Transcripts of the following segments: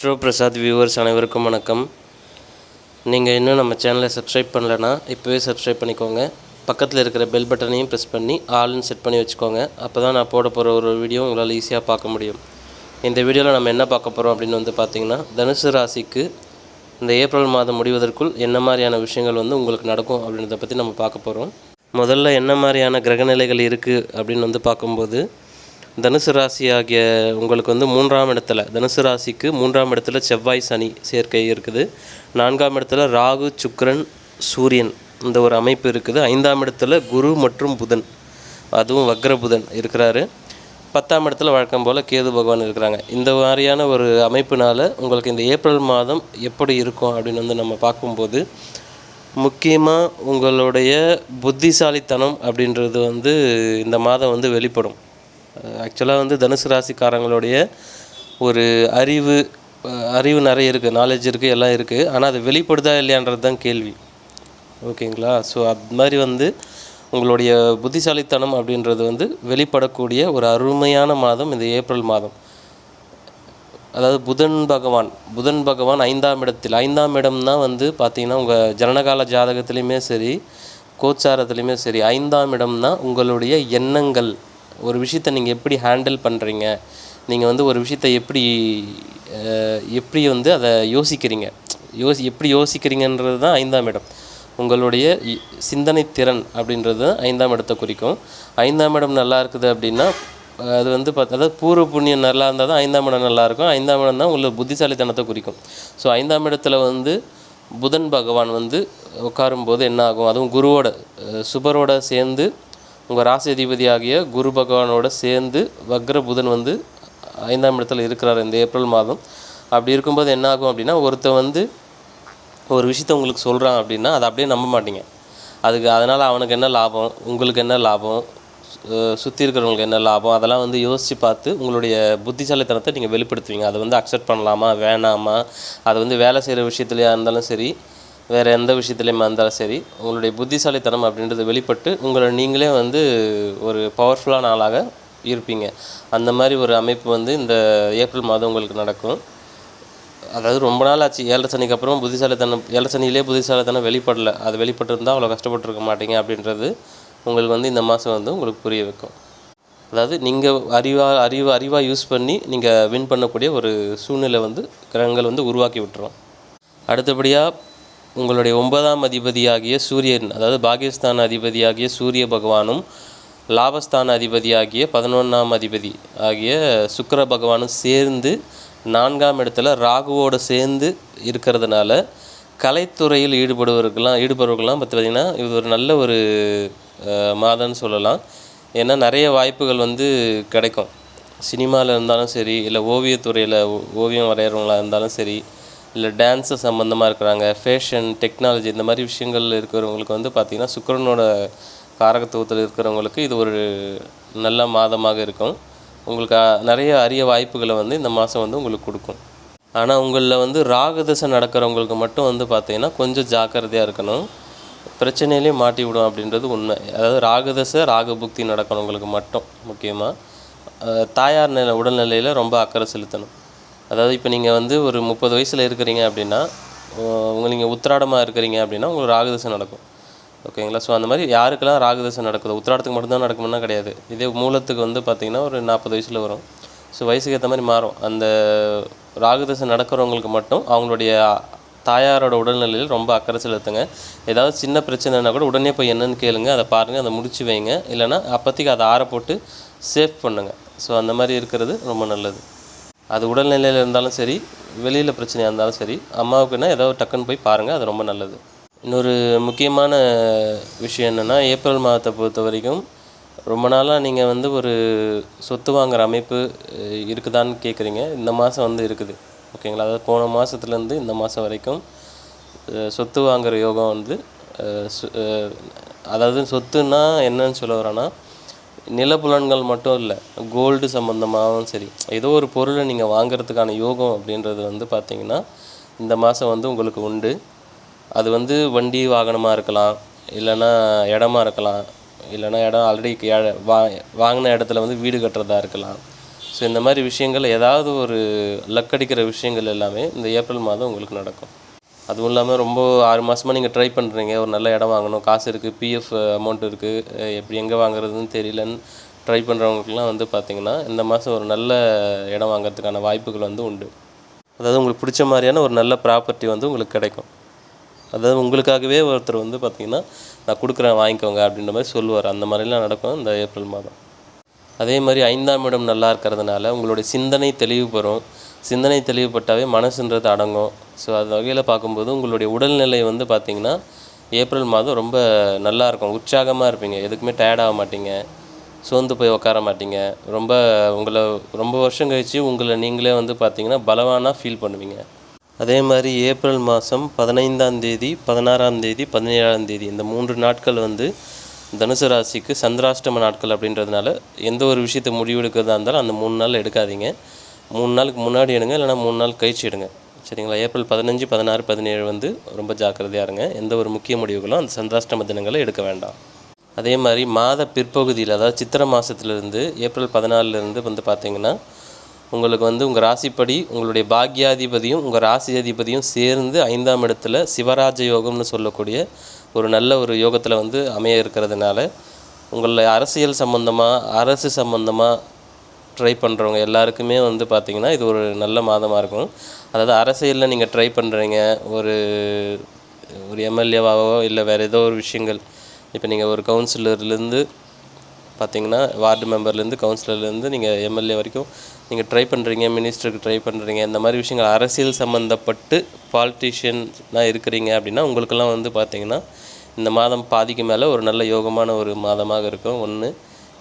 ஸ்ட்ரோ Prasad viewers அனைவருக்கும் வணக்கம். நீங்கள் இன்னும் நம்ம சேனலை சப்ஸ்கிரைப் பண்ணலன்னா இப்போவே சப்ஸ்கிரைப் பண்ணிக்கோங்க. பக்கத்தில் இருக்கிற பெல் பட்டனையும் ப்ரெஸ் பண்ணி ஆல்னு செட் பண்ணி வச்சுக்கோங்க. அப்போ தான் நான் போட போகிற ஒரு வீடியோ உங்களால் ஈஸியாக பார்க்க முடியும். இந்த வீடியோவில் நம்ம என்ன பார்க்க போகிறோம் அப்படின்னு வந்து பார்த்திங்கன்னா தனுசு ராசிக்கு இந்த ஏப்ரல் மாதம் முடிவதற்குள் என்ன மாதிரியான விஷயங்கள் வந்து உங்களுக்கு நடக்கும் அப்படின்றத பற்றி நம்ம பார்க்க போகிறோம் முதல்ல என்ன மாதிரியான கிரகநிலைகள் இருக்குது அப்படின்னு வந்து பார்க்கும்போது தனுசு ராசி ஆகிய உங்களுக்கு வந்து மூன்றாம் இடத்துல தனுசு ராசிக்கு மூன்றாம் இடத்துல செவ்வாய் சனி சேர்க்கை இருக்குது. நான்காம் இடத்துல ராகு சுக்ரன் சூரியன் இந்த ஒரு அமைப்பு இருக்குது. ஐந்தாம் இடத்துல குரு மற்றும் புதன் அதுவும் வக்ர புதன் இருக்கிறாரு. பத்தாம் இடத்துல வழக்கம் போல் கேது பகவான் இருக்கிறாங்க. இந்த மாதிரியான ஒரு அமைப்பினால் உங்களுக்கு இந்த ஏப்ரல் மாதம் எப்படி இருக்கும் அப்படின்னு வந்து நம்ம பார்க்கும்போது முக்கியமாக உங்களுடைய புத்திசாலித்தனம் அப்படின்றது வந்து இந்த மாதம் வந்து வெளிப்படும். ஆக்சுவலாக வந்து தனுசு ராசிக்காரங்களுடைய ஒரு அறிவு அறிவு நிறைய இருக்குது நாலேஜ் இருக்குது எல்லாம் இருக்குது ஆனால் அது வெளிப்படுதா இல்லையான்றது தான் கேள்வி. ஓகேங்களா? ஸோ அது மாதிரி வந்து உங்களுடைய புத்திசாலித்தனம் அப்படின்றது வந்து வெளிப்படக்கூடிய ஒரு அருமையான மாதம் இந்த ஏப்ரல் மாதம். அதாவது புதன் பகவான் புதன் பகவான் ஐந்தாம் இடத்தில். ஐந்தாம் இடம் தான் வந்து பார்த்திங்கன்னா உங்கள் ஜனனகால ஜாதகத்துலேயுமே சரி கோச்சாரத்துலேயுமே சரி ஐந்தாம் இடம் தான் உங்களுடைய எண்ணங்கள். ஒரு விஷயத்தை நீங்கள் எப்படி ஹேண்டில் பண்ணுறீங்க நீங்கள் வந்து ஒரு விஷயத்தை எப்படி எப்படி வந்து அதை யோசிக்கிறீங்க? யோசி எப்படி யோசிக்கிறீங்கன்றது தான் ஐந்தாம் இடம். உங்களுடைய இ- சிந்தனை திறன் அப்படின்றது தான் ஐந்தாம் இடத்தை குறிக்கும். ஐந்தாம் இடம் நல்லா இருக்குது அப்படின்னா அது வந்து பார்த்தா அதாவது பூர்வ புண்ணியம் நல்லா இருந்தால் தான் ஐந்தாம் இடம் நல்லாயிருக்கும் ஐந்தாம் இடம் தான் உங்களுக்கு புத்திசாலித்தனத்தை குறிக்கும். ஸோ ஐந்தாம் இடத்துல வந்து புதன் பகவான் வந்து உட்காரும்போது என்ன ஆகும்? அதுவும் குருவோட சுபரோட சேர்ந்து உங்கள் ராசி அதிபதி ஆகிய குரு பகவானோட சேர்ந்து வக்ர புதன் வந்து ஐந்தாம் இடத்துல இருக்கிறார் இந்த ஏப்ரல் மாதம். அப்படி இருக்கும்போது என்ன ஆகும் அப்படின்னா ஒருத்தன் வந்து ஒரு விஷயத்த உங்களுக்கு சொல்கிறான் அப்படின்னா அதை அப்படியே நம்ப மாட்டீங்க. அதுக்கு அதனால் அவனுக்கு என்ன லாபம்? உங்களுக்கு என்ன லாபம்? சுற்றி இருக்கிறவங்களுக்கு என்ன லாபம்? அதெல்லாம் வந்து யோசித்து பார்த்து உங்களுடைய புத்திசாலித்தனத்தை நீங்கள் வெளிப்படுத்துவீங்க. அதை வந்து அக்செப்ட் பண்ணலாமா? வேணாமா? அது வந்து வேலை செய்கிற விஷயத்துலையாக இருந்தாலும் சரி வேறு எந்த விஷயத்துலையுமா இருந்தாலும் சரி. உங்களுடைய புத்திசாலித்தனம் அப்படின்றது வெளிப்பட்டு உங்களை நீங்களே வந்து ஒரு பவர்ஃபுல்லான ஆளாக இருப்பீங்க. அந்த மாதிரி ஒரு அமைப்பு வந்து இந்த ஏப்ரல் மாதம் உங்களுக்கு நடக்கும். அதாவது ரொம்ப நாள் ஆச்சு. ஏழரை சனிக்கு அப்புறம் புத்திசாலித்தனம் ஏழரை சனியிலே புத்திசாலித்தனம் வெளிப்படல. அது வெளிப்பட்டிருந்தால் அவ்வளோ கஷ்டப்பட்டுருக்க மாட்டீங்க அப்படின்றது உங்களுக்கு வந்து இந்த மாதம் வந்து உங்களுக்கு புரிய வைக்கும். அதாவது நீங்கள் அறிவாக அறிவு அறிவாக யூஸ் பண்ணி நீங்கள் வின் பண்ணக்கூடிய ஒரு சூழ்நிலை வந்து கிரகங்கள் வந்து உருவாக்கி விட்டுரும். அடுத்தபடியாக உங்களுடைய ஒன்பதாம் அதிபதியாகிய சூரியன் அதாவது பாகிஸ்தான் அதிபதியாகிய சூரிய பகவானும் லாபஸ்தான அதிபதியாகிய பதினொன்றாம் அதிபதி ஆகிய சுக்கர பகவானும் சேர்ந்து நான்காம் இடத்துல ராகுவோடு சேர்ந்து இருக்கிறதுனால கலைத்துறையில் ஈடுபடுவர்கள்லாம் ஈடுபடுவர்கள்லாம் பார்த்து பார்த்திங்கன்னா இது ஒரு நல்ல ஒரு மாதம்னு சொல்லலாம். ஏன்னா நிறைய வாய்ப்புகள் வந்து கிடைக்கும். சினிமாவில் இருந்தாலும் சரி இல்லை ஓவியத்துறையில் ஓவியம் வரைகிறவங்களா இருந்தாலும் சரி இல்லை டான்ஸு சம்மந்தமாக இருக்கிறாங்க ஃபேஷன் டெக்னாலஜி இந்த மாதிரி விஷயங்கள் இருக்கிறவங்களுக்கு வந்து பார்த்திங்கன்னா சுக்கரனோட காரகத்துவத்தில் இருக்கிறவங்களுக்கு இது ஒரு நல்ல மாதமாக இருக்கும். உங்களுக்கு நிறைய அரிய வாய்ப்புகளை வந்து இந்த மாதம் வந்து உங்களுக்கு கொடுக்கும். ஆனால் உங்களில் வந்து ராகதசை நடக்கிறவங்களுக்கு மட்டும் வந்து பார்த்திங்கன்னா கொஞ்சம் ஜாக்கிரதையாக இருக்கணும். பிரச்சனையிலே மாட்டி விடும் அப்படின்றது உண்மை. அதாவது ராகதசை ராகபுக்தி நடக்கிறவங்களுக்கு மட்டும் முக்கியமாக தாயார் நிலை உடல்நிலையில் ரொம்ப அக்கறை செலுத்தணும். அதாவது இப்போ நீங்கள் வந்து ஒரு முப்பது வயசில் இருக்கிறீங்க அப்படின்னா உங்கள் நீங்கள் உத்திராடமாக இருக்கிறீங்க அப்படின்னா உங்களுக்கு ராகதசை நடக்கும். ஓகேங்களா? ஸோ அந்த மாதிரி யாருக்கெல்லாம் ராகதசை நடக்குது உத்திராடத்துக்கு மட்டும்தான் நடக்கும்னா கிடையாது. இதே மூலத்துக்கு வந்து பார்த்திங்கன்னா ஒரு நாற்பது வயசில் வரும். ஸோ வயசுக்கு ஏற்ற மாதிரி மாறும். அந்த ராகதசை நடக்கிறவங்களுக்கு மட்டும் அவங்களுடைய தாயாரோட உடல்நிலையில் ரொம்ப அக்கறை செலுத்துங்க. ஏதாவது சின்ன பிரச்சனைனா கூட உடனே போய் என்னன்னு கேளுங்க அதை பாருங்கள் அதை முடிச்சு வைங்க. இல்லைன்னா அப்போதைக்கு அதை ஆற போட்டு சேஃப் பண்ணுங்கள் ஸோ அந்த மாதிரி இருக்கிறது ரொம்ப நல்லது. அது உடல்நிலையில் இருந்தாலும் சரி வெளியில் பிரச்சனையாக இருந்தாலும் சரி அம்மாவுக்குன்னா ஏதோ டக்குன்னு போய் பாருங்கள் அது ரொம்ப நல்லது. இன்னொரு முக்கியமான விஷயம் என்னென்னா ஏப்ரல் மாதத்தை பொறுத்த வரைக்கும் ரொம்ப நாளாக நீங்கள் வந்து ஒரு சொத்து வாங்குற அமைப்பு இருக்குதான்னு கேட்குறீங்க இந்த மாதம் வந்து இருக்குது. ஓகேங்களா? அதாவது போன மாதத்துலேருந்து இந்த மாதம் வரைக்கும் சொத்து வாங்குகிற யோகம் வந்து சு- அதாவது சொத்துன்னா என்னன்னு சொல்ல வரேன்னா நிலப்புலன்கள் மட்டும் இல்லை கோல்டு சம்மந்தமாகவும் சரி ஏதோ ஒரு பொருளை நீங்கள் வாங்குறதுக்கான யோகம் அப்படின்றது வந்து பார்த்தீங்கன்னா இந்த மாதம் வந்து உங்களுக்கு உண்டு. அது வந்து வண்டி வாகனமாக இருக்கலாம் இல்லைன்னா இடமா இருக்கலாம் இல்லைன்னா இடம் ஆல்ரெடி வா வாங்கின இடத்துல வந்து வீடு கட்டுறதா இருக்கலாம். ஸோ இந்த மாதிரி விஷயங்கள் ஏதாவது ஒரு லக்கடிக்கிற விஷயங்கள் எல்லாமே இந்த ஏப்ரல் மாதம் உங்களுக்கு நடக்கும். அதுவும் இல்லாமல் ரொம்ப ஆறு மாதமாக நீங்கள் ட்ரை பண்ணுறீங்க ஒரு நல்ல இடம் வாங்கணும். காசு இருக்குது பிஎஃப் அமௌண்ட் இருக்குது எப்படி எங்கே வாங்குறதுன்னு தெரியலன்னு ட்ரை பண்ணுறவங்களுக்குலாம் வந்து பார்த்திங்கன்னா இந்த மாதம் ஒரு நல்ல இடம் வாங்குறதுக்கான வாய்ப்புகள் வந்து உண்டு. அதாவது உங்களுக்கு பிடிச்ச மாதிரியான ஒரு நல்ல ப்ராப்பர்ட்டி வந்து உங்களுக்கு கிடைக்கும். அதாவது உங்களுக்காகவே ஒருத்தர் வந்து பார்த்திங்கன்னா நான் கொடுக்குறேன் வாங்கிக்கோங்க அப்படின்ற மாதிரி சொல்லுவார். அந்த மாதிரிலாம் நடக்கும் இந்த ஏப்ரல் மாதம். அதே மாதிரி ஐந்தாம் இடம் நல்லா இருக்கிறதுனால உங்களுடைய சிந்தனை தெளிவு பெறும். சிந்தனை தெளிவுபட்டாவே மனசுன்றது அடங்கும். ஸோ அது வகையில் பார்க்கும்போது உங்களுடைய உடல்நிலை வந்து பார்த்திங்கன்னா ஏப்ரல் மாதம் ரொம்ப நல்லா இருக்கும். உற்சாகமாக இருப்பீங்க. எதுக்குமே டயர்ட் ஆக மாட்டீங்க. சோர்ந்து போய் உட்கார மாட்டீங்க. ரொம்ப உங்களை ரொம்ப வருஷம் கழித்து உங்களை நீங்களே வந்து பார்த்தீங்கன்னா பலவானாக ஃபீல் பண்ணுவீங்க. அதே மாதிரி ஏப்ரல் மாதம் பதினைந்தாம் தேதி பதினாறாம் தேதி பதினேழாம் தேதி இந்த மூன்று நாட்கள் வந்து தனுசு ராசிக்கு சந்திராஷ்டம நாட்கள் அப்படின்றதுனால எந்த ஒரு விஷயத்தை முடிவெடுக்கிறதா இருந்தாலும் அந்த மூணு நாள் எடுக்காதீங்க. மூணு நாளுக்கு முன்னாடி எடுங்க இல்லைனா மூணு நாள் கழிச்சு எடுங்க. சரிங்களா? ஏப்ரல் பதினஞ்சு பதினாறு பதினேழு வந்து ரொம்ப ஜாக்கிரதையாக இருங்க. எந்த ஒரு முக்கிய முடிவுகளும் அந்த சந்திராஷ்டம தினங்களை எடுக்க வேண்டாம். அதே மாதிரி மாத பிற்பகுதியில் அதாவது சித்திரை மாதத்துலேருந்து ஏப்ரல் பதினாலிருந்து வந்து பார்த்திங்கன்னா உங்களுக்கு வந்து உங்கள் ராசிப்படி உங்களுடைய பாக்யாதிபதியும் உங்கள் ராசி அதிபதியும் சேர்ந்து ஐந்தாம் இடத்துல சிவராஜ யோகம்னு சொல்லக்கூடிய ஒரு நல்ல ஒரு யோகத்தில் வந்து அமைய இருக்கிறதுனால உங்களை அரசியல் சம்மந்தமாக அரசு சம்மந்தமாக ட்ரை பண்ணுறவங்க எல்லாருக்குமே வந்து பார்த்திங்கன்னா இது ஒரு நல்ல மாதமாக இருக்கும். அதாவது அரசியலில் நீங்கள் ட்ரை பண்ணுறீங்க ஒரு ஒரு எம்எல்ஏவாகவோ இல்லை வேறு ஏதோ ஒரு விஷயங்கள். இப்போ நீங்கள் ஒரு கவுன்சிலர்லேருந்து பார்த்தீங்கன்னா வார்டு மெம்பர்லேருந்து கவுன்சிலர்லேருந்து நீங்கள் எம்எல்ஏ வரைக்கும் நீங்கள் ட்ரை பண்ணுறீங்க மினிஸ்டருக்கு ட்ரை பண்ணுறீங்க இந்த மாதிரி விஷயங்கள் அரசியல் சம்மந்தப்பட்டு பாலிட்டிஷியனாக இருக்கிறீங்க அப்படின்னா உங்களுக்கெல்லாம் வந்து பார்த்திங்கன்னா இந்த மாதம் பாதிக்கு மேலே ஒரு நல்ல யோகமான ஒரு மாதமாக இருக்கும். ஒன்று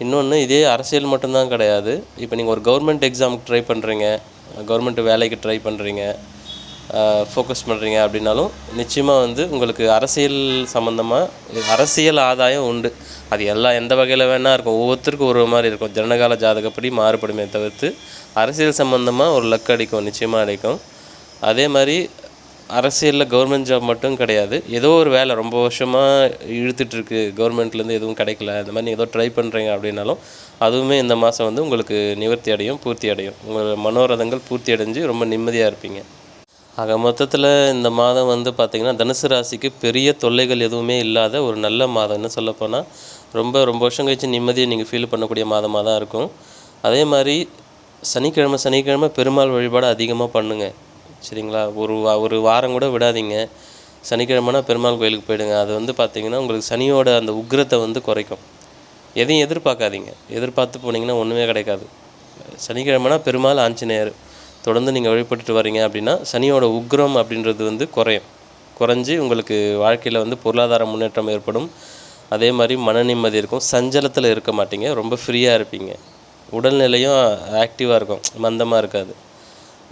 இன்னொன்று இதே அரசியல் மட்டும்தான் கிடையாது. இப்போ நீங்கள் ஒரு கவர்மெண்ட் எக்ஸாமுக்கு ட்ரை பண்ணுறீங்க கவர்மெண்ட் வேலைக்கு ட்ரை பண்ணுறீங்க ஃபோக்கஸ் பண்ணுறீங்க அப்படின்னாலும் நிச்சயமாக வந்து உங்களுக்கு அரசியல் சம்மந்தமாக அரசியல் ஆதாயம் உண்டு. அது எல்லா எந்த வகையில் வேணால் இருக்கும். ஒவ்வொருத்தருக்கும் ஒரு மாதிரி இருக்கும். ஜனகால ஜாதகப்படி மாறுபடுமே தவிர்த்து அரசியல் சம்மந்தமாக ஒரு லக் அடிக்கும் நிச்சயமாக அடிக்கும். அதே மாதிரி அரசியலில் கவர்மெண்ட் ஜாப் மட்டும் கிடையாது. ஏதோ ஒரு வேலை ரொம்ப வருஷமாக இழுத்துட்ருக்கு கவர்மெண்ட்லேருந்து எதுவும் கிடைக்கல. இந்த மாதிரி நீங்கள் ஏதோ ட்ரை பண்ணுறீங்க அப்படின்னாலும் அதுவுமே இந்த மாதம் வந்து உங்களுக்கு நிவர்த்தி அடையும் பூர்த்தி அடையும். உங்கள் மனோரதங்கள் பூர்த்தி அடைஞ்சு ரொம்ப நிம்மதியாக இருப்பீங்க. ஆக மொத்தத்தில் இந்த மாதம் வந்து பார்த்திங்கன்னா தனுசு ராசிக்கு பெரிய தொல்லைகள் எதுவுமே இல்லாத ஒரு நல்ல மாதம்னு சொல்லப்போனால் ரொம்ப ரொம்ப வருஷம் கழிச்சு நிம்மதியை நீங்கள் ஃபீல் பண்ணக்கூடிய மாதமாக தான் இருக்கும். அதே மாதிரி சனிக்கிழமை சனிக்கிழமை பெருமாள் வழிபாடு அதிகமாக பண்ணுங்கள் சரிங்களா? ஒரு வா ஒரு வாரம் கூட விடாதீங்க. சனிக்கிழமைனா பெருமாள் கோயிலுக்கு போயிடுங்க. அது வந்து பார்த்திங்கன்னா உங்களுக்கு சனியோட அந்த உக்கிரத்தை வந்து குறைக்கும். எதையும் எதிர்பார்க்காதீங்க. எதிர்பார்த்து போனீங்கன்னா ஒன்றுமே கிடைக்காது. சனிக்கிழமைனா பெருமாள் ஆஞ்சநேயர். தொடர்ந்து நீங்கள் வழிபட்டுட்டு வரீங்க அப்படின்னா சனியோட உக்ரம் அப்படின்றது வந்து குறையும். குறைஞ்சி உங்களுக்கு வாழ்க்கையில் வந்து பொருளாதார முன்னேற்றம் ஏற்படும். அதே மாதிரி மன நிம்மதி இருக்கும். சஞ்சலத்தில் இருக்க மாட்டீங்க. ரொம்ப ஃப்ரீயாக இருப்பீங்க. உடல்நிலையும் ஆக்டிவாக இருக்கும். மந்தமாக இருக்காது.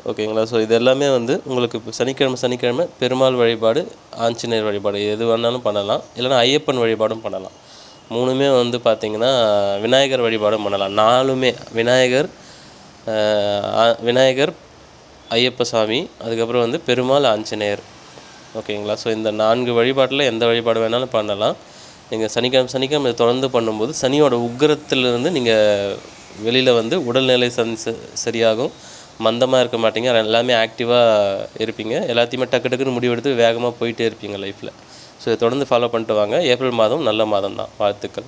ஓகேங்களா? ஸோ இது எல்லாமே வந்து உங்களுக்கு இப்போ சனிக்கிழமை சனிக்கிழமை பெருமாள் வழிபாடு ஆஞ்சநேயர் வழிபாடு எது வேணாலும் பண்ணலாம். இல்லைன்னா ஐயப்பன் வழிபாடும் பண்ணலாம். மூணுமே வந்து பார்த்திங்கன்னா விநாயகர் வழிபாடும் பண்ணலாம். நாலுமே விநாயகர் ஆ- விநாயகர் ஐயப்ப சாமி அதுக்கப்புறம் வந்து பெருமாள் ஆஞ்சநேயர். ஓகேங்களா? ஸோ இந்த நான்கு வழிபாட்டில் எந்த வழிபாடு வேணாலும் பண்ணலாம். நீங்கள் சனிக்கிழமை சனிக்கிழமை தொடர்ந்து பண்ணும்போது சனியோட உக்கரத்துலேருந்து நீங்கள் வெளியில் வந்து உடல்நிலை சன் ச- சரியாகும். மந்தமாக இருக்க மாட்டீங்க. எல்லாமே ஆக்டிவாக இருப்பீங்க. எல்லாத்தையுமே டக்கு டக்குன்னு முடிவெடுத்து வேகமாக போயிட்டே இருப்பீங்க லைஃப்பில் ஸோ இதை தொடர்ந்து ஃபாலோ பண்ணிட்டு வாங்க. ஏப்ரல் மாதம் நல்ல மாதம் தான் வாழ்த்துக்கள்.